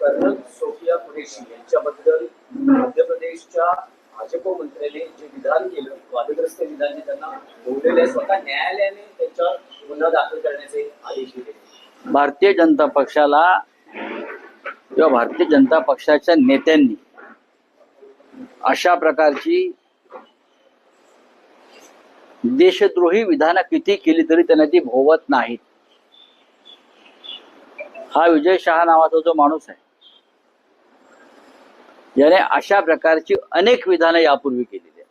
Colonel Sofia Qureshi यांच्याबद्दल मध्य प्रदेशच्या भाजप मंत्र्याने जे विधान केलं वादग्रस्त विधान जे त्यांना बोललेलं आहे स्वतः न्यायालयाने त्यांच्यावर गुन्हा दाखल करण्याचे आदेश दिले. भारतीय जनता पक्षाला किंवा भारतीय जनता पक्षाच्या नेत्यांनी अशा प्रकारची देशद्रोही विधानं किती केली तरी त्यांना ती भोवत नाहीत. हा विजय शहा नावाचा जो माणूस आहे याने अशा प्रकारची अनेक विधानं यापूर्वी केलेली आहेत.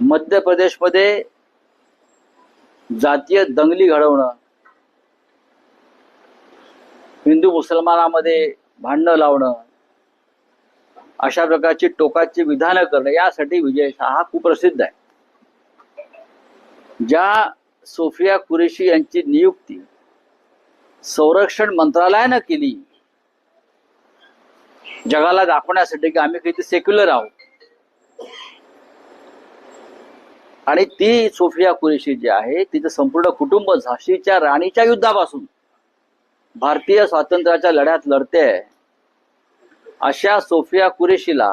मध्य प्रदेशमध्ये जातीय दंगली घडवणं हिंदू मुसलमानामध्ये भांडणं लावणं अशा प्रकारची टोकाची विधानं करणं यासाठी विजय शहा हा कुप्रसिद्ध आहे ज्या सोफिया कुरेशी यांची नियुक्ती संरक्षण मंत्रालयानं केली. जगाला दाखवण्यासाठी की आम्ही किती सेक्युलर आहोत. आणि ती सोफिया कुरेशी जी आहे तिचं संपूर्ण कुटुंब झाशीच्या राणीच्या युद्धापासून भारतीय स्वातंत्र्याच्या लढ्यात लढते अशा सोफिया कुरेशीला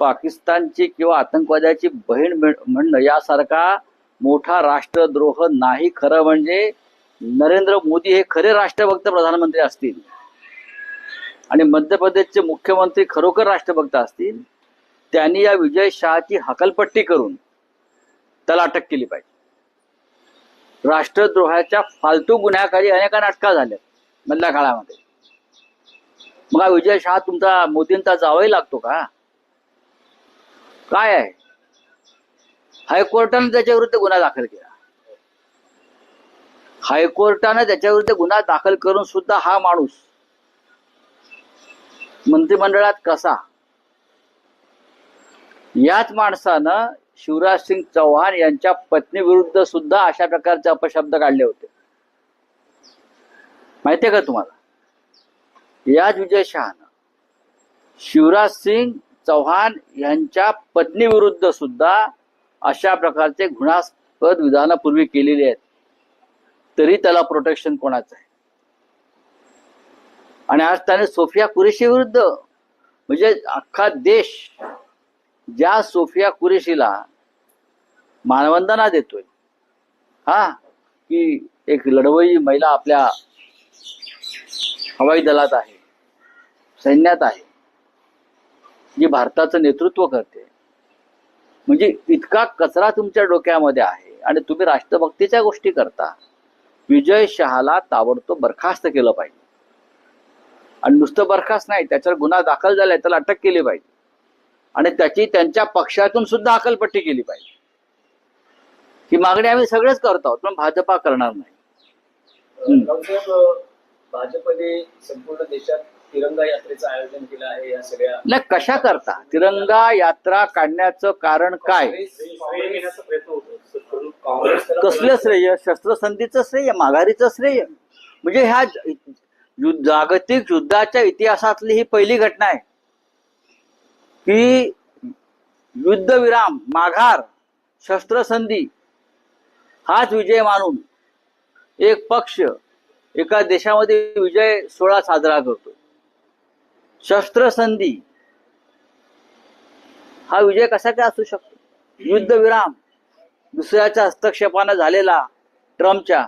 पाकिस्तानची किंवा आतंकवाद्याची बहीण म्हणणं यासारखा मोठा राष्ट्रद्रोह नाही. खरं म्हणजे नरेंद्र मोदी हे खरे राष्ट्रभक्त प्रधानमंत्री असतील आणि मध्य प्रदेशचे मुख्यमंत्री खरोखर राष्ट्रभक्त असतील त्यांनी या विजय शहाची हकलपट्टी करून त्याला अटक केली पाहिजे. राष्ट्रद्रोहाच्या फालतू गुन्ह्याखाली अनेकांना अटका झाल्या मधल्या काळामध्ये. मग हा विजय शहा तुमचा मोदींचा जावही लागतो का? काय आहे? हायकोर्टाने त्याच्या विरुद्ध गुन्हा दाखल केला. हायकोर्टाने त्याच्या विरुद्ध गुन्हा दाखल करून सुद्धा हा माणूस मंत्रिमंडळात कसा? याच माणसानं शिवराज सिंग चौहान यांच्या पत्नी विरुद्ध सुद्धा अशा प्रकारचे अपशब्द काढले होते. माहितीये का तुम्हाला? याच विजय शहानं शिवराज सिंग चौहान यांच्या पत्नी विरुद्ध सुद्धा अशा प्रकारचे घृणास्पद विधानं पूर्वी केलेली आहेत. तरी त्याला प्रोटेक्शन कोणाचं आहे? आणि आज त्याने सोफिया कुरेशी विरुद्ध म्हणजे अख्खा देश ज्या सोफिया कुरेशीला मानवंदना देतोय हा की एक लढवई महिला आपल्या हवाई दलात आहे सैन्यात आहे जी भारताचं नेतृत्व करते. म्हणजे इतका कचरा तुमच्या डोक्यामध्ये आहे आणि तुम्ही राष्ट्रभक्तीच्या गोष्टी करता. विजय शहाला ताबडतोब बरखास्त केलं पाहिजे. आणि नुसतं बरखास्त नाही त्याच्यावर गुन्हा दाखल झालाय त्याला अटक केली पाहिजे. आणि त्याची त्यांच्या पक्षातून सुद्धा अकलपट्टी केली पाहिजे. ही मागणी आम्ही सगळेच करत आहोत पण भाजपा करणार नाही. भाजपने संपूर्ण देशात तिरंगा यात्रेचं आयोजन केलं आहे या सगळ्या नाही कशा करता? तिरंगा यात्रा काढण्याचं कारण काय? श्रेय घेण्याचा प्रयत्न होतो. काँग्रेस तर- कसलं श्रेय? शस्त्रसंधीचं श्रेय माघारीचं श्रेय? म्हणजे ह्या ज- युद्ध- जागतिक युद्धाच्या इतिहासातली ही पहिली घटना आहे. की युद्धविराम माघार शस्त्रसंधी हाच विजय मानून एक पक्ष एका देशामध्ये विजय सोहळा साजरा करतो. शस्त्रसंधी. हा विजय कसा काय असू शकतो? युद्धविराम दुसऱ्याच्या हस्तक्षेपानं झालेला ट्रम्पच्या.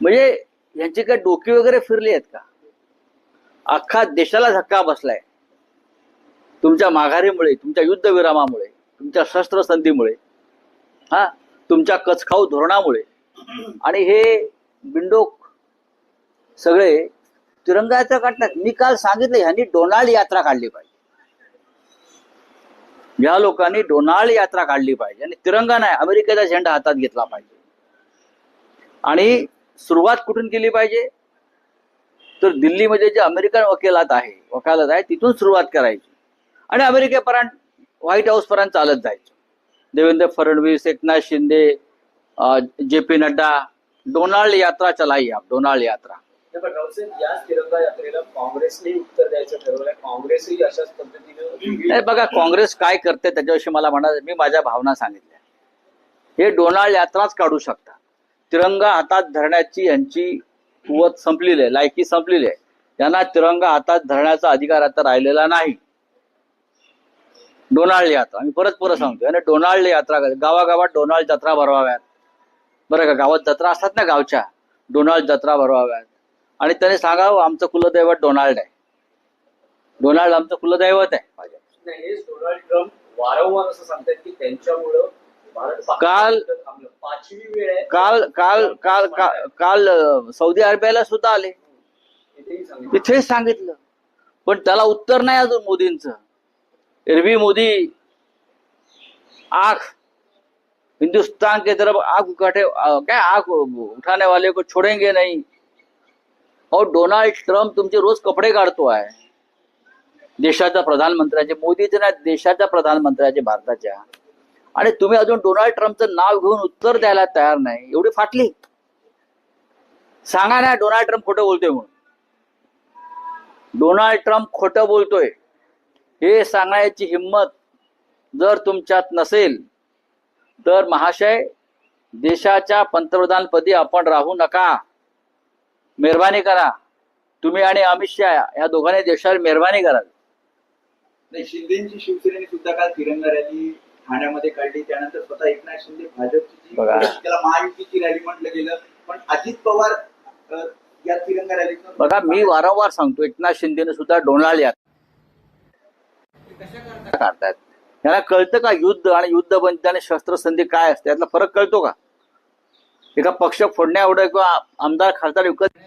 म्हणजे यांची काय डोकी वगैरे फिरली आहेत का? अख्खा देशाला धक्का बसलाय. तुमच्या माघारीमुळे तुमच्या युद्धविरामामुळे तुमच्या शस्त्रसंधीमुळे हा तुमच्या कचखाऊ धोरणामुळे. आणि हे बिंडोक सगळे तिरंगा यात्रा काढतात मी काल सांगितलं ह्यांनी डोनाल्ड यात्रा काढली पाहिजे. या लोकांनी डोनाल्ड यात्रा काढली पाहिजे. आणि तिरंगा नाही अमेरिकेचा झेंडा हातात घेतला पाहिजे. आणि सुरुवात कुठून केली पाहिजे? तर दिल्लीमध्ये जे अमेरिकन वकिलात आहे वकालत आहे तिथून सुरुवात करायची. आणि अमेरिकेपर्यंत व्हाईट हाऊसपर्यंत चालत जायचं. Devendra Fadnavis Eknath Shinde J P Nadda Donald यात्रा चलाई आप डोनाल्ड यात्रा. नाही, पण रावसाहेब याच तिरंगा यात्रेला काँग्रेसने उत्तर द्यायचं ठरवलंय. काँग्रेसही अशाच पद्धतीनं नाही बघा काँग्रेस काय करते त्याच्याविषयी मला म्हणा मी माझ्या भावना सांगितल्या. हे डोनाल्ड यात्राच काढू शकता. तिरंगा हातात धरण्याची यांची कुवत संपलेली आहे लायकी संपलेली आहे. त्यांना तिरंगा हातात धरण्याचा अधिकार आता राहिलेला नाही. डोनाल्ड यात्रा आम्ही परत परत सांगतो आणि डोनाल्ड यात्रा. गावागावात डोनाल्ड जत्रा भरवाव्यात. बरं का गावात जत्रा असतात ना गावच्या? डोनाल्ड जत्रा भरवाव्यात. आणि त्याने सांगावं आमचं कुलदैवत डोनाल्ड आहे. डोनाल्ड आमचं कुलदैवत आहे. नाही, हेच डोनाल्ड ट्रम्प वारंवार असं सांगतात की त्यांच्यामुळं काल- काल काल काल काल सौदी अरेबियाला सुद्धा आले. तिथेच सांगितलं. पण त्याला उत्तर नाही अजून मोदींचं. एरवी मोदी आंख हिंदुस्तान के तरफ आंख उठाने वाले को छोडेंगे नहीं. और डोनाल्ड ट्रम्प तुमचे रोज कपडे काढतो आहे. देशाच्या प्रधानमंत्र्याचे मोदीचे नाही देशाच्या प्रधानमंत्र्याचे भारताच्या. आणि तुम्ही अजून डोनाल्ड ट्रम्पचं नाव घेऊन उत्तर द्यायला तयार नाही. एवढी फाटली. सांगा ना डोनाल्ड ट्रम्प खोटं बोलतोय म्हणून. डोनाल्ड ट्रम्प खोटं बोलतोय. हे सांगण्याची हिंमत जर तुमच्यात नसेल तर महाशय देशाच्या पंतप्रधानपदी आपण राहू नका. मेहरबानी करा. तुम्ही आणि अमित शहा या दोघांनी देशावर मेहरबानी कराल नाही शिंदेची शिवसेनेने सुद्धा काल तिरंगा रॅली ठाण्यामध्ये काढली. त्यानंतर स्वतः एकनाथ शिंदे भाजपची जी बघा. त्याला महायुतीची रॅली म्हटलं गेलं. पण अजित पवार अ, या तिरंगा रॅलीत बघा मी वारंवार सांगतो एकनाथ शिंदेने सुद्धा डोनाल्ड यात काढतायत त्यांना कळतं का युद्ध आणि युद्ध बंदी आणि शस्त्रसंधी काय असते? यातला फरक कळतो का? एका पक्ष फोडण्या एवढं किंवा आमदार खासदार विकत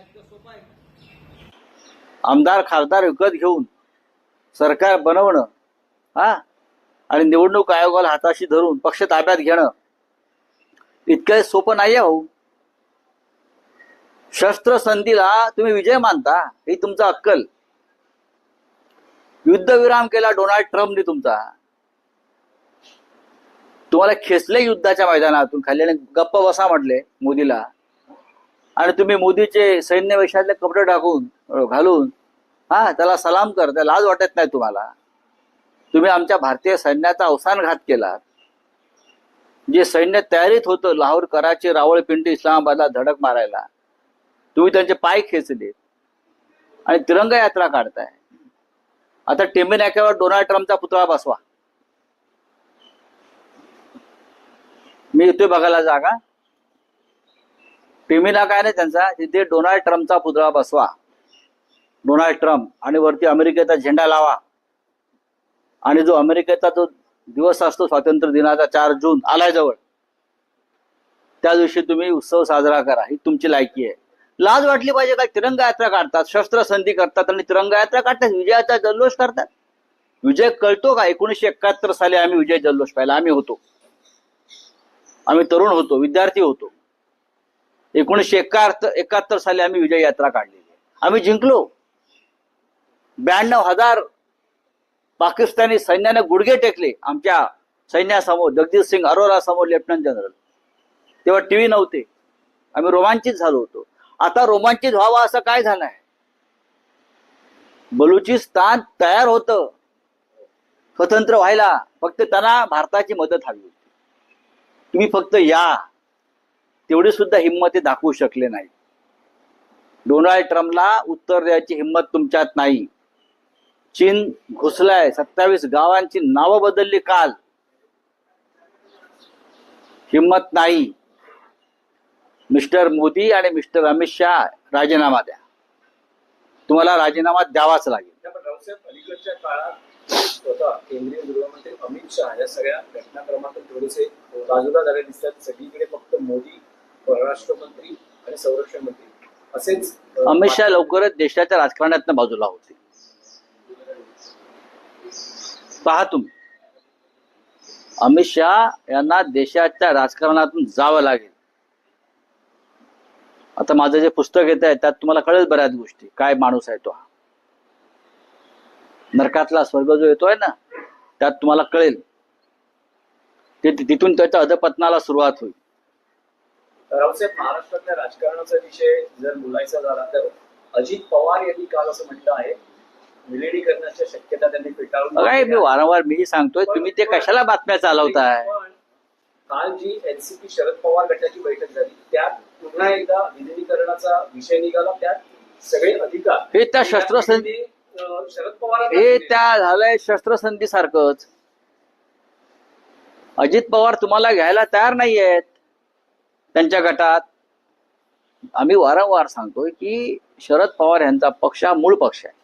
आमदार खासदार विकत घेऊन सरकार बनवणं हा? आणि निवडणूक आयोगाला हाताशी धरून पक्ष ताब्यात घेणं इतकं सोपं नाही आहे भाऊ. शस्त्रसंधीला तुम्ही विजय मानता ही तुमचा अक्कल. युद्धविराम केला डोनाल्ड ट्रम्पने तुमचा. तुम्हाला खेचले युद्धाच्या मैदानातून खाल्ल्याने गप्प बसा म्हटले मोदीला. आणि तुम्ही मोदीचे सैन्य वेशातले कपडे टाकून घालून हा त्याला सलाम कर त्याला लाज वाटत नाही तुम्हाला. तुम्ही आमच्या भारतीय सैन्याचा अवसान घात केला जे सैन्य तयारीत होतं लाहोर कराची रावळपिंडी इस्लामाबादला धडक मारायला तुम्ही त्यांचे पाय खेचले. आणि तिरंगा यात्रा काढताय. आता टेंबे नाक्यावर डोनाल्ड ट्रम्पचा पुतळा बसवा. मी येतोय बघायला जागा. टीमीला काय नाही त्यांचा तिथे डोनाल्ड ट्रम्पचा पुतळा बसवा. डोनाल्ड ट्रम्प आणि वरती अमेरिकेचा झेंडा लावा. आणि जो अमेरिकेचा जो दिवस असतो स्वातंत्र्य दिनाचा चार जून आलाय जवळ. त्या दिवशी तुम्ही उत्सव साजरा करा. ही तुमची लायकी आहे. लाज वाटली पाहिजे काय तिरंगा यात्रा काढतात शस्त्रसंधी करतात आणि तिरंगा यात्रा काढतात विजयाचा जल्लोष करतात. विजय कळतो का? एकोणीशे एकाहत्तर साली आम्ही विजय जल्लोष पाहिला आम्ही होतो. आम्ही तरुण होतो विद्यार्थी होतो. एकोणीशे एकाहत्तर एकाहत्तर साली आम्ही विजय यात्रा काढलेली आम्ही जिंकलो. ब्याण्णव हजार पाकिस्तानी सैन्याने गुडघे टेकले आमच्या सैन्यासमोर जगजित सिंग अरोरा समोर लेफ्टनंट जनरल. तेव्हा टीव्ही नव्हते. आम्ही रोमांचित झालो होतो. आता रोमांचित व्हावं असं काय झालंय? बलुचिस्तान तयार होतं. स्वतंत्र व्हायला फक्त त्यांना भारताची मदत हवी होती. तुम्ही फक्त या. तेवढी सुद्धा हिंमत ते दाखवू शकले नाही. डोनाल्ड ट्रम्पला उत्तर द्यायची हिंमत तुमच्यात नाही. चीन घुसलाय. सत्तावीस गावांची नावं बदलली काल. हिंमत नाही. मिस्टर मोदी आणि मिस्टर अमित शहा राजीनामा द्या. तुम्हाला राजीनामा द्यावाच लागेल. स्वतः केंद्रीय गृहमंत्री अमित शहा या सगळ्या घटनाक्रमातून थोडेसे बाजूला झाले दिसतात. सगळीकडे फक्त मोदी परराष्ट्र मंत्री आणि संरक्षण मंत्री. असेच अमित शहा लवकरच देशाच्या राजकारणात बाजूला होते. पहा तुम्ही. अमित शहा यांना देशाच्या राजकारणातून जावं लागेल. आता माझं जे पुस्तक येत आहे त्यात तुम्हाला कळेल बऱ्याच गोष्टी. काय माणूस आहे तो हा. नरकातला स्वर्ग जो येतोय ना त्यात तुम्हाला कळेल. ते तिथून त्याच्या अधपतनाला सुरुवात होईल. रावसाहेब महाराष्ट्रातल्या राजकारणाचा विषय जर बोलायचा झाला तर अजित पवार यांनी काल असं म्हटलं आहे विलिनीकरणाच्या शक्यता त्यांनी फेटाळून काय मी वारंवार मीही सांगतोय तुम्ही ते कशाला बातम्या चालवताय? काल जी एनसीपी शरद पवार गटाची बैठक झाली त्यात पुन्हा एकदा विलिनीकरणाचा विषय निघाला त्यात सगळे अधिकार हे त्या शस्त्रसंधी शरद हे. त्या झालंय शस्त्रसंधी सारखंच अजित पवार तुम्हाला घ्यायला तयार नाही आहेत त्यांच्या गटात. आम्ही वारंवार सांगतोय की शरद पवार यांचा पक्ष हा मूळ पक्ष आहे.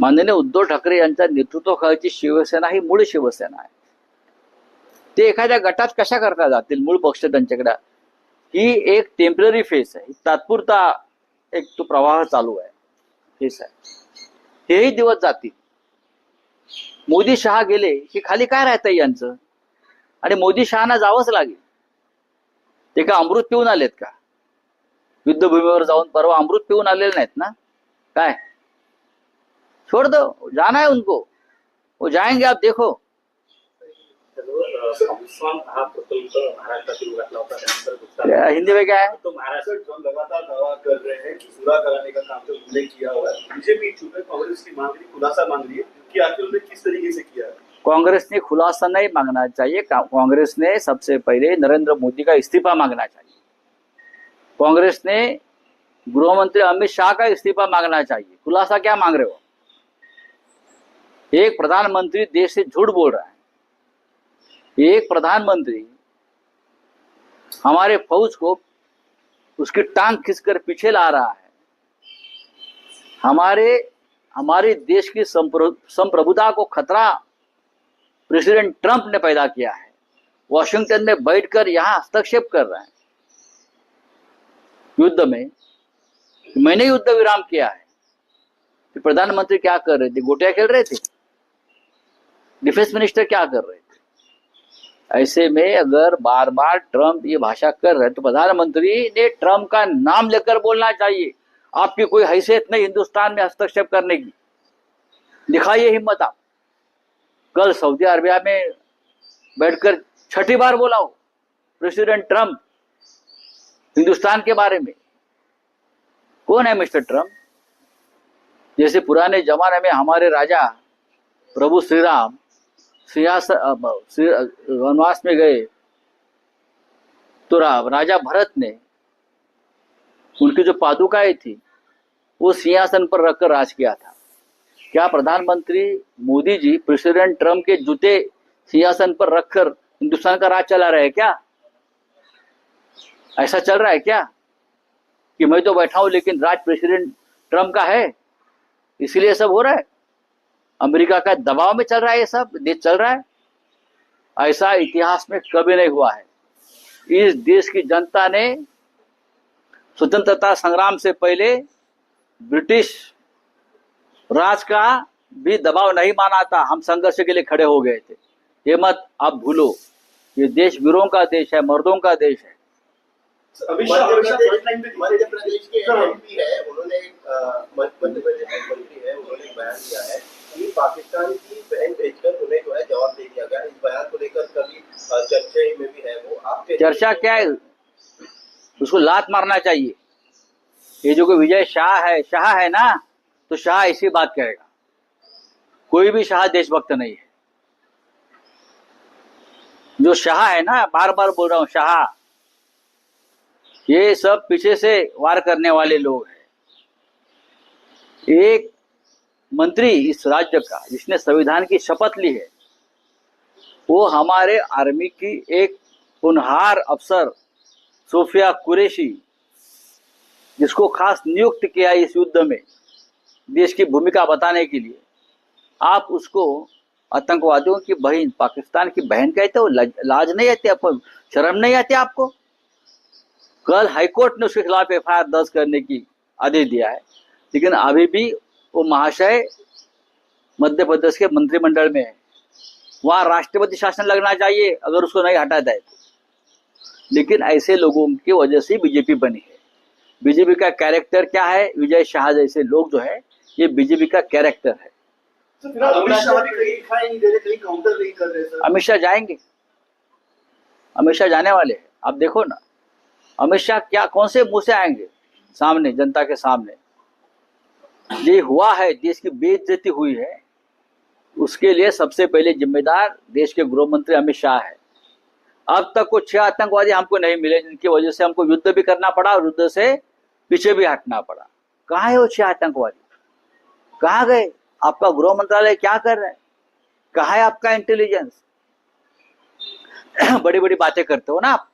माननीय उद्धव ठाकरे यांच्या नेतृत्वाखालची शिवसेना ही मूळ शिवसेना आहे. ते एखाद्या गटात कशा करता जातील मूळ पक्ष त्यांच्याकडे? ही एक टेंपररी फेस आहे. तात्पुरता एक तो प्रवाह चालू आहे. फेस आहे हेही दिवस जातील. मोदी शहा गेले की खाली काय राहतंय यांचं? आणि मोदी शहाना जावंच लागेल. ते का अमृत पिऊन आलेत का? युद्धभूमीवर जाऊन परवा अमृत पिऊन आलेले नाहीत ना? काय? छोड़ दो जाना है उनको. वो जाएंगे आप देखो. हिंदी में क्या है? तो महाराष्ट्र जो लगातार दावा कर रहे हैं कि पूरा कराने का काम जो उल्लेख किया हुआ है बीजेपी कांग्रेस की मांग रही खुलासा मांग रही है कि आखिर उन्होंने किस तरीके से किया है? कांग्रेस ने खुलासा नहीं मांगना चाहिए कांग्रेस ने सबसे पहले नरेंद्र मोदी का इस्तीफा मांगना चाहिए। कांग्रेस ने गृह मंत्री अमित शाह का इस्तीफा मांगना चाहिए। खुलासा क्या मांग रहे हो? एक प्रधानमंत्री देश से झूठ बोल रहा है। एक प्रधानमंत्री हमारे फौज को उसकी टांग खींचकर पीछे ला रहा है। हमारे हमारे देश की संप्रभुता को खतरा प्रेसिडेंट ट्रंप ने पैदा किया है। वॉशिंगटन में बैठकर यहाँ हस्तक्षेप कर रहा है। युद्ध में मैंने युद्ध विराम किया है। प्रधानमंत्री क्या कर रहे थे? गोटिया खेल रहे थे? डिफेंस मिनिस्टर क्या कर रहे थे? ऐसे में अगर बार बार ट्रंप ये भाषा कर रहे तो प्रधानमंत्री ने ट्रंप का नाम लेकर बोलना चाहिए। आपकी कोई हैसियत नहीं हिंदुस्तान में हस्तक्षेप करने की। दिखाइए हिम्मत आप। कल सऊदी अरबिया में बैठकर छठी बार बोला हो, प्रेसिडेंट ट्रंप हिंदुस्तान के बारे में। कौन है मिस्टर ट्रंप? जैसे पुराने जमाने में हमारे राजा प्रभु श्री राम वनवास में गए। तो राजा भरत ने उनकी जो पादुकाएँ थी, वो सिंहासन पर रखकर राज किया था। क्या प्रधानमंत्री मोदी जी प्रेसिडेंट ट्रंप के जूते सिंहासन पर रखकर हिंदुस्तान का राज चला रहे हैं क्या? ऐसा चल रहा है क्या? कि मैं तो बैठा हूँ, लेकिन राज प्रेसिडेंट ट्रंप का है? इसलिए सब हो रहा है? अमेरिका का दबाव में चल रहा है ये सब देश चल रहा है ऐसा इतिहास में कभी नहीं हुआ है इस देश की जनता ने स्वतंत्रता संग्राम से पहले ब्रिटिश राज का भी दबाव नहीं माना था हम संघर्ष के लिए खड़े हो गए थे ये मत आप भूलो ये देश वीरों का देश है मर्दों का देश है हाँ। है उन्होंने एक, मध्य प्रदेश मंत्री है उन्होंने बयान दिया है पाकिस्तान की बहन भेजकर उन्हें जो है जवाब दे दिया गया। इस बयान को लेकर कभी चर्चा में भी है वो। आपके चर्चा क्या है? उसको लात मारना चाहिए। ये जो कोई विजय शाह है शाह है ना तो शाह ऐसी बात कहेगा। कोई भी शाह देशभक्त नहीं है। जो शाह है ना बार बार बोल रहा हूँ, शाह। ये सब पीछे से वार करने वाले लोग हैं। एक मंत्री इस राज्य का, जिसने संविधान की शपथ ली है, वो हमारे आर्मी की एक होनहार अफसर, सोफिया कुरेशी, जिसको खास नियुक्त किया इस युद्ध में, देश की भूमिका बताने के लिए। आप उसको, आतंकवादियों की बहन, पाकिस्तान की बहन कहते हो? लाज लाज नहीं आती आपको शर्म नहीं आती आपको? कल हाईकोर्ट ने उसके खिलाफ एफआईआर दर्ज करने की आदेश दिया है। लेकिन अभी भी वो महाशय मध्य प्रदेश के मंत्रिमंडल में है। वहाँ राष्ट्रपति शासन लगना चाहिए अगर उसको नहीं हटा जाए तो लेकिन ऐसे लोगों की वजह से बीजेपी बनी है। बीजेपी का कैरेक्टर क्या है? विजय शाह जैसे लोग जो है ये बीजेपी का कैरेक्टर है। तो अमित शाह भी कहीं दिखाई नहीं दे रहे कहीं काउंटर नहीं कर रहे सर। अमित शाह जाएँगे। अमित शाह जाने वाले हैं। आप देखो ना अमित शाह क्या कौन से मुँह से आएँगे? सामने जनता के सामने। ये हुआ है, देश की बेइज्जती हुई है। उसके लिए सबसे पहले जिम्मेदार देश के गृह मंत्री अमित शाह है। अब तक कुछ छह आतंकवादी हमको नहीं मिले, जिनकी वजह से हमको युद्ध भी करना पड़ा और युद्ध से पीछे भी हटना पड़ा। कहाँ है वो छह आतंकवादी? कहाँ गए? आपका गृह मंत्रालय क्या कर रहा है? कहा है आपका इंटेलिजेंस बड़ी बड़ी बातें करते हो ना आप।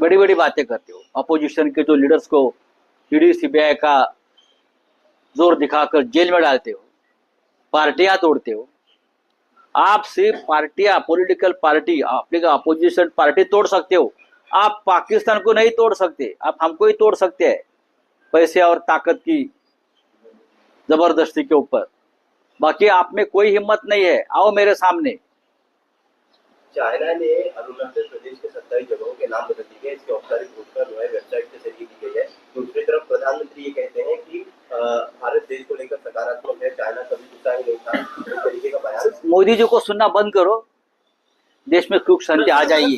बड़ी बड़ी बातें करते हो। अपोजिशन के जो लीडर्स को ईडी सीबीआई का ज़ोर दिखाकर जेल में डालते हो, पार्टियाँ तोड़ते हो। आप सिर्फ़ पार्टियाँ पॉलिटिकल पार्टी अपने अपोजिशन पार्टी तोड़ सकते हो। आप पाकिस्तान को नहीं तोड़ सकते, आप हमको ही तोड़ सकते हैं, पैसे और ताकत की ज़बरदस्ती के ऊपर। बाकी आप में कोई हिम्मत नहीं है, आओ मेरे सामने। चाइना ने अरुणाचल प्रदेश के सत्ताईस जगहों के नाम बदल दिए इसकी औपचारिक घोषणा जो है वेबसाइट के ज़रिए की गई है। दूसरी तरफ़ प्रधानमंत्री ये कहते हैं कि भारत देश को लेकर सकारात्मक है, चाइना कभी गुस्सा ही नहीं था। तरीके का बयान। मोदी जी को सुनना बंद करो। देश में सुख शांति आ जाएगी।